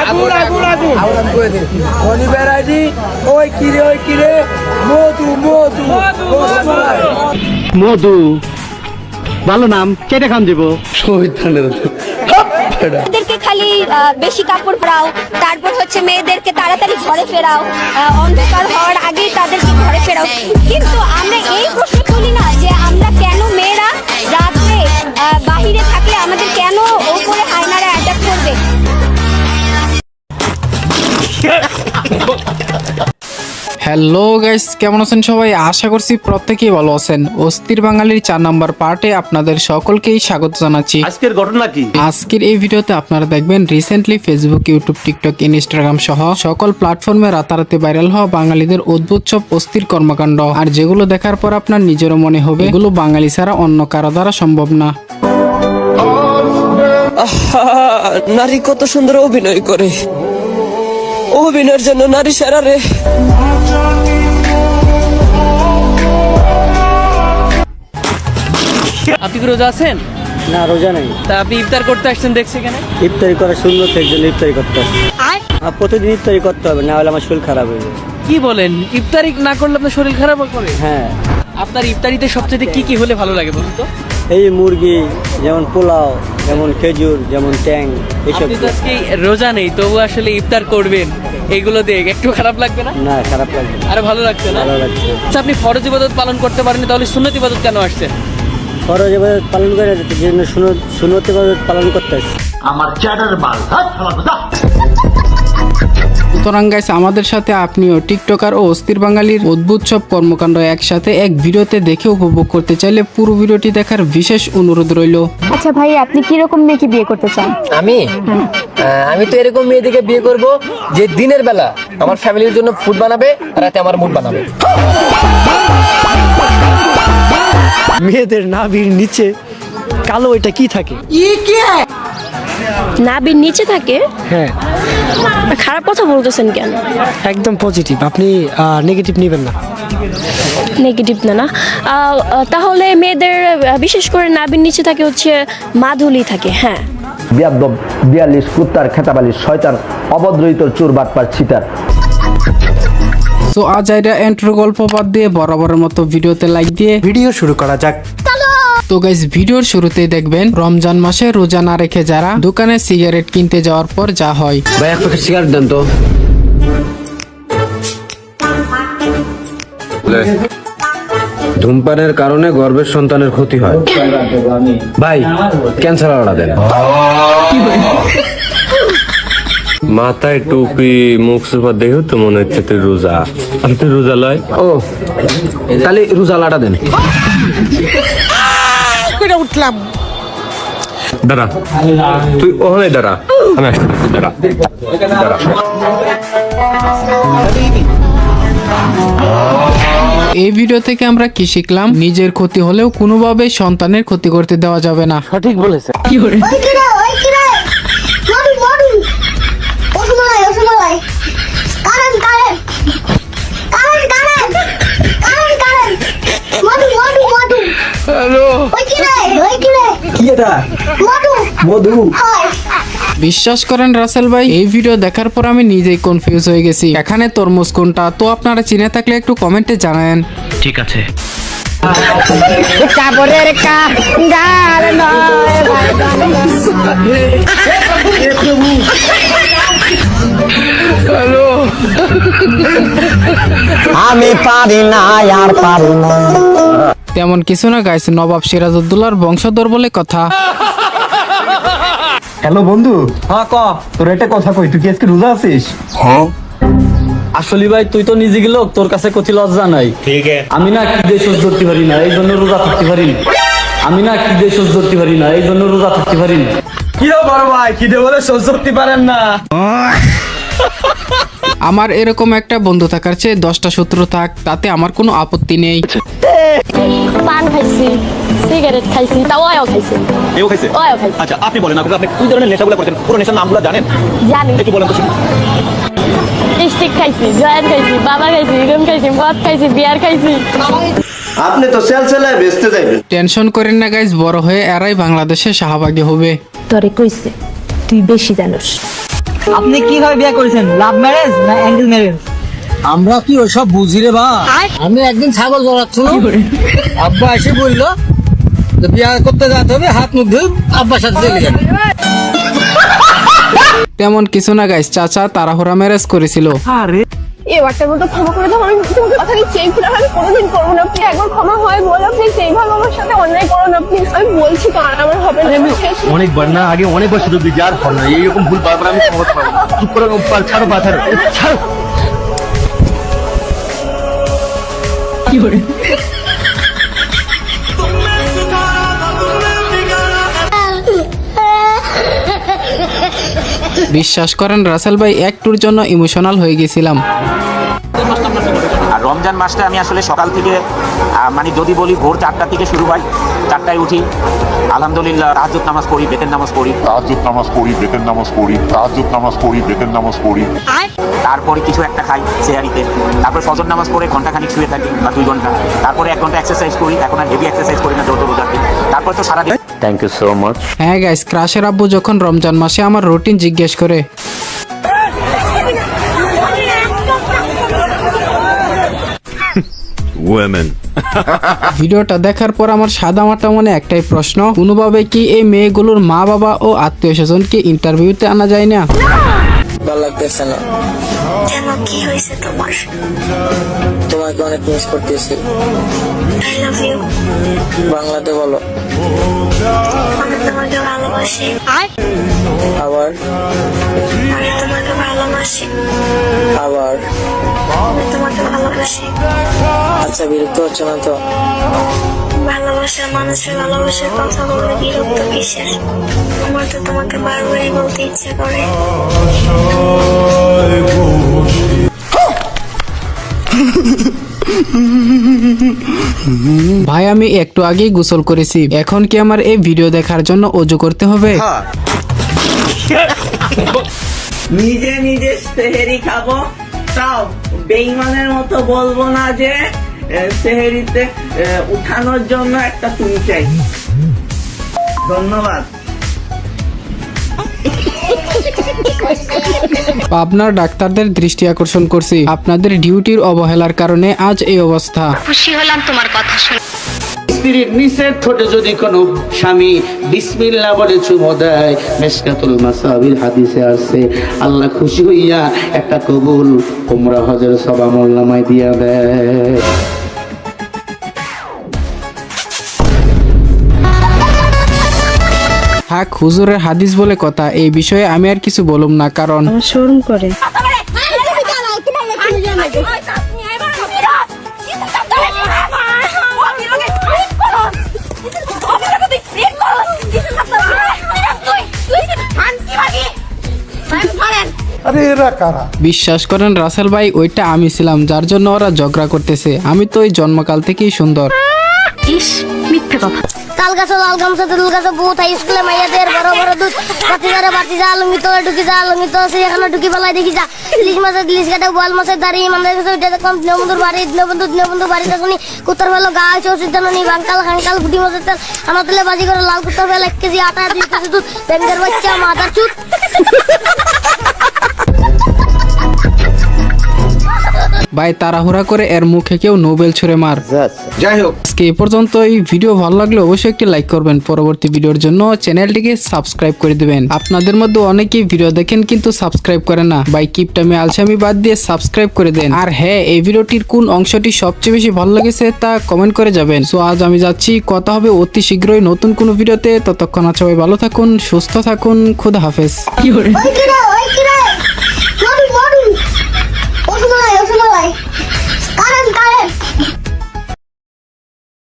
আগুন আগুন আগুন আগুন করে দে খনি ভ্যারাইটি ওই কিরে ওই কিরে? মধু মধু মধু ভালো নাম কেটে খান দিব। মেয়েদেরকে খালি বেশি কাপড় পরাও তারপর হচ্ছে মেয়েদেরকে তাড়াতাড়ি ঘরে ফেরাও অন্ধকার হওয়ার আগেই তাদেরকে ঘরে ফেরাও। কিন্তু আমরা এই প্রশ্ন তুলি না যে আমরা হ্যালো গাইস কেমন আছেন সবাই? আশা করছি প্রত্যেকেই ভালো আছেন। অস্থির বাঙালির চার নাম্বার পার্টে আপনাদের সকলকেই স্বাগত জানাচ্ছি। আজকের ঘটনা কি? আজকের এই ভিডিওতে আপনারা দেখবেন recently Facebook YouTube TikTok Instagram সহ সকল প্ল্যাটফর্মে রাতারাতি ভাইরাল হওয়া বাঙালিদের অদ্ভুত সব অস্থির কর্মকাণ্ড। আর যেগুলো দেখার পর আপনার নিজেরও মনে হবে এগুলো বাঙালি ছাড়া অন্য কারও দ্বারা সম্ভব না। নারী কত সুন্দর অভিনয় করে। অভিনয়ের জন্য নারী সেরা রে। আপনি কি রোজা আছেন? না রোজা নেই। তা আপনি ইফতার করতে আসছেন দেখছি কেন ইফতারি করা সুন্দর এর জন্য ইফতারি করতে হবে আর প্রতিদিন ইফতারি করতে হবে না হলে আমার শরীর খারাপ হয়ে যাবে। কি বলেন? ইফতারি না করলে আপনার শরীর খারাপ করে হ্যাঁ। আপনার ইফতারিতে সবচেয়ে কি কি হলে ভালো লাগে বলুন তো? এই মুরগি যেমন পোলাও যেমন খেজুর যেমন ট্যাং এইসব আপনি তো আজকে রোজা নেই তবু আসলে ইফতার করবেন। এগুলো দেখ একটু খারাপ লাগবে না? না খারাপ লাগবে না। আরে ভালো লাগছে না? ভালো লাগছে। আচ্ছা আপনি ফরজ ইবাদত পালন করতে পারেননি তাহলে সুন্নত ইবাদত কেন আসছেন ফরজ ইবাদত পালন করে যে জন্য সুনত সুনত ইবাদত পালন করতে আসছি। সুতরাং গাইস আমাদের সাথে আপনিও টিকটকার ও অস্থির বাঙালির অদ্ভুত সব কর্মকাণ্ড একসাথে এক ভিডিওতে দেখে উপভোগ করতে চাইলে পুরো ভিডিওটি দেখার বিশেষ অনুরোধ রইল। আচ্ছা ভাই আপনি কি রকম মেয়েকে বিয়ে করতে চান? আমি? আমি তো এরকম মেয়েদিকে বিয়ে করব যে দিনের বেলা আমার ফ্যামিলির জন্য ফুড বানাবে আর রাতে আমার মুড বানাবে। মেয়েদের নাভির নিচে কালো এটা কি থাকে? নাবির নিচে থাকে? হ্যাঁ। খারাপ কথা বলতেছেন কেন? একদম পজিটিভ আপনি নেগেটিভ নেবেন না। নেগেটিভ না না। তাহলে মেয়েদের বিশেষ করে নাবির নিচে থাকে হচ্ছে মাধুলি থাকে হ্যাঁ। বিয়াদ্দব বিয়াল্লিশ কুত্তার খেতাবালিশ শয়তান অভদ্রহিত চোর বাটপার ছিটার। সো আজ আইরা এন্ট্রো গল্প বাদ দিয়ে বরাবরের মতো ভিডিওতে লাইক দিয়ে ভিডিও শুরু করা যাক। তো গাইজ ভিডিওর শুরুতেই দেখবেন রমজান মাসে রোজা না রেখে যারা দোকানে সিগারেট কিনতে যাওয়ার পর যা হয়। ভাই এক প্যাকেট সিগারেট দেন তো। ধূমপানের কারণে গর্ভের সন্তানের ক্ষতি হয়। ভাই ক্যান্সার আলাদা দেন। মাথায় টুপি মুখ সুপা দেখো তো মনে হচ্ছে তুই রোজা। আর তুই রোজা লয়? ও তাহলে রোজা লাটা দেন। দাঁড়া। তুই ওখানে দাঁড়া। আমি আসতে দাঁড়া। দাঁড়া। এই ভিডিও থেকে আমরা কি শিখলাম? নিজের ক্ষতি হলেও কোনোভাবে সন্তানের ক্ষতি করতে দেওয়া যাবে না। সঠিক বলেছে ওই কি এটা? মধু। মধু? বিশ্বাস করেন রাসেল ভাই এই ভিডিও দেখার পর আমি নিজেই কনফিউজ হয়ে গেছি। এখানে তরমুজ কোনটা? তো আপনারা চিনে থাকলে একটু কমেন্টে জানান আমি পারি না আর পারি না। তেমন কিছু না গাইছে নবাব সিরাজউদ্দৌলার বংশধর বলে কথা। হ্যালো বন্ধু। হ্যাঁ ক? তোর একটা কথা কই তুই কি আজকে রোজা আছিস? হ্যাঁ। আসলে ভাই তুই তো নিজে গেল তোর কাছে কচি লজ্জা নাই। ঠিক আমি না কি সহ্য করতে পারি না এই জন্য রোজা থাকতে পারি না। আমি না কি দেশ করতে পারি না এই জন্য রোজা থাকতে পারি না। কি বড় ভাই কি দে বলে সহ্য করতে পারেন না? আমার এরকম একটা বন্ধু থাকার চেয়ে দশটা শত্রু থাক তাতে আমার কোনো আপত্তি নেই। পান খাইছি সিগারেট খাইছি তা ওয়ও খাইছি। এও খাইছে? ওয়ও খাইছি। আচ্ছা আপনি বলেন আপনি আপনি কোন ধরনের নেশাগুলো করতেন পুরো নেশার নামগুলো জানেন? জানি। একটু বলেন তো স্টিক খাইছি জয়েন খাইছি বাবা খাইছি গম খাইছি মদ খাইছি বিয়ার খাইছি। আপনি তো সেল সেলায় বেচতে যাইবেন। টেনশন করেন না গাইজ বড় হয়ে এরাই বাংলাদেশে শাহবাগী হবে। তোরে কইছে তুই বেশি জানোস। আপনি কীভাবে বিয়ে করেছেন? লাভ ম্যারেজ না অ্যাঙ্গেল ম্যারেজ আমরা কি ওসব বুঝি রে বা? আমি একদিন ছাগল জড়াচ্ছিল আব্বা এসে বলল যে বিয়া করতে যেতে হবে হাত মুখ ধুই আব্বার সাথে চলে যাবে। তেমন কিছু না গাইস চাচা তাড়াহুড়া ম্যারেজ করেছিল। এবারটার মতো ক্ষমা করে দাও আমি তোমাকে কথা দিচ্ছি এই ভুল আমি কোনোদিন করব না। প্লিজ একবার ক্ষমা হয় বলো প্লিজ এইভাবে আমার সাথে অন্যায় করো না প্লিজ। আমি বলছি তো আর আমার হবে না অনেকবার না আগে অনেকবার সুযোগ দিয়েছি আর ফল না এইরকম ভুল বারবার আমি সহজ পাবো চুপ করে ছাড়ো পাথার ছাড়ো। ছাড়ো বিশ্বাস করেন রাসেল ভাই একটুর জন্য ইমোশনাল হয়ে গেছিলাম। আর রমজান মাসটা আমি আসলে সকাল থেকে মানে যদি বলি ভোর চারটা থেকে শুরু হয় চারটায় উঠি। আলহামদুলিল্লাহ তাহাজুদ নামাজ পড়ি বেতের নামাজ পড়ি। তাহাজ্জুদ নামাজ পড়ি বেতের নামাজ পড়ি তাহাজ্জুদ নামাজ পড়ি বেতের নামাজ পড়ি। তারপরে কিছু একটা খাই সেহারিতে তারপরে ফজর নামাজ পড়ে ঘন্টাখানিক শুয়ে থাকি বা দুই ঘণ্টা তারপরে এক ঘণ্টা এক্সারসাইজ করি এখন আর হেভি এক্সারসাইজ করি না যত রোজাতে তারপরে তো সারাদিন থ্যাংক ইউ সো মাচ হ্যাঁ গাইস ক্রাশের আব্বু যখন রমজান মাসে আমার রুটিন জিজ্ঞেস করে ওয়েমেন ভিডিওটা দেখার পর আমার সাদা মাটা মনে একটাই প্রশ্ন কোনোভাবে কি এই মেয়েগুলোর মা বাবা ও আত্মীয় স্বজনকে ইন্টারভিউতে আনা যায় না? ভালো লাগতেছে না। কেন কি হয়েছে তোমার? তোমাকে অনেক মিস করতেছি। আই লাভ ইউ বাংলাতে বলো। আমি তোমাকে ভালোবাসি। আবার? ভালোবাসি। আবার আমি তোমাকে ভালোবাসি। আচ্ছা বিরক্ত হচ্ছে না তো? ভালোবাসার মানুষের ভালোবাসার কথা বলে বিরক্ত কিসের? আমার তো তোমাকে বারবারই বলতে ইচ্ছে করে। ভাই আমি একটু আগেই গোসল করেছি। এখন কি আমার এই ভিডিও দেখার জন্য অজু করতে হবে? নিজে নিজে সেহেরি খাব। তাও বেইমানের মতো বলব না যে সেহেরিতে উঠানোর জন্য একটা তুমি চাই। ধন্যবাদ। আপনার ডাক্তারদের দৃষ্টি আকর্ষণ করছি। আপনাদের ডিউটির অবহেলার কারণে আজ এই অবস্থা। খুশি হলাম তোমার কথা শুনে। স্ত্রীর নিচের ঠোঁটে যদি কোনো স্বামী বিসমিল্লা বলে চুমো দেয় মেসকাতুল মাসাবির হাদিসে আছে আল্লাহ খুশি হইয়া একটা কবুল তোমরা হজের সবা মোল্লামায় দিয়া দেয়। হাক হুজুরের হাদিস বলে কথা এই বিষয়ে আমি আর কিছু বলুম না কারণ শোরুম করে। বিশ্বাস করেন রাসেল ভাই ওইটা আমি ছিলাম যার জন্য ওরা ঝগড়া করতেছে। আমি তো ওই জন্মকাল থেকেই সুন্দর। ইস মিথ্যে কথা। তাল গাছে লাল গামছা তুল গাছে বহুত হাই স্কুলে মাইয়াদের বড় বড় দুধ। বাতি যারে বাতি যা লুঙ্গি তো ঢুকি যা লুঙ্গি তো সেখানে ঢুকি বেলায় দেখি যা। ইলিশ মাছের ইলিশ কাটে বোয়াল মাছের দাঁড়ি ইমানদের কাছে উঠে দেখলাম দিনবন্ধুর বাড়ি দিনবন্ধু দিনবন্ধু বাড়িতে শুনি কুত্তর ফেলো, গা হয়েছে ওষুধ জানি বাঙ্কাল খাঙ্কাল গুটি মাছের তেল। আমার তেলে বাজি করে লাল কুত্তর ফেল, এক কেজি আটা, দুই কেজি দুধ। ব্যাংকের বাচ্চা মাথার চুট। ভাই তাড়াহুড়া করে এর মুখে কেউ নোবেল ছুড়ে মার। যাই হোক। আজকে এই পর্যন্ত এই ভিডিও ভালো লাগলে অবশ্যই একটি লাইক করবেন। পরবর্তী ভিডিওর জন্য চ্যানেলটিকে সাবস্ক্রাইব করে দিবেন। আপনাদের মধ্যে অনেকেই ভিডিও দেখেন কিন্তু সাবস্ক্রাইব করে না। ভাই কিপটামে আলসামি বাদ দিয়ে সাবস্ক্রাইব করে দেন। আর হ্যাঁ এই ভিডিওটির কোন অংশটি সবচেয়ে বেশি ভালো লেগেছে তা কমেন্ট করে যাবেন। সো আজ আমি যাচ্ছি। কথা হবে অতি শীঘ্রই নতুন কোনো ভিডিওতে। ততক্ষণ আছে সবাই ভালো থাকুন সুস্থ থাকুন খুদা হাফেজ। ওই কিরা ওই কিরা। 有什么来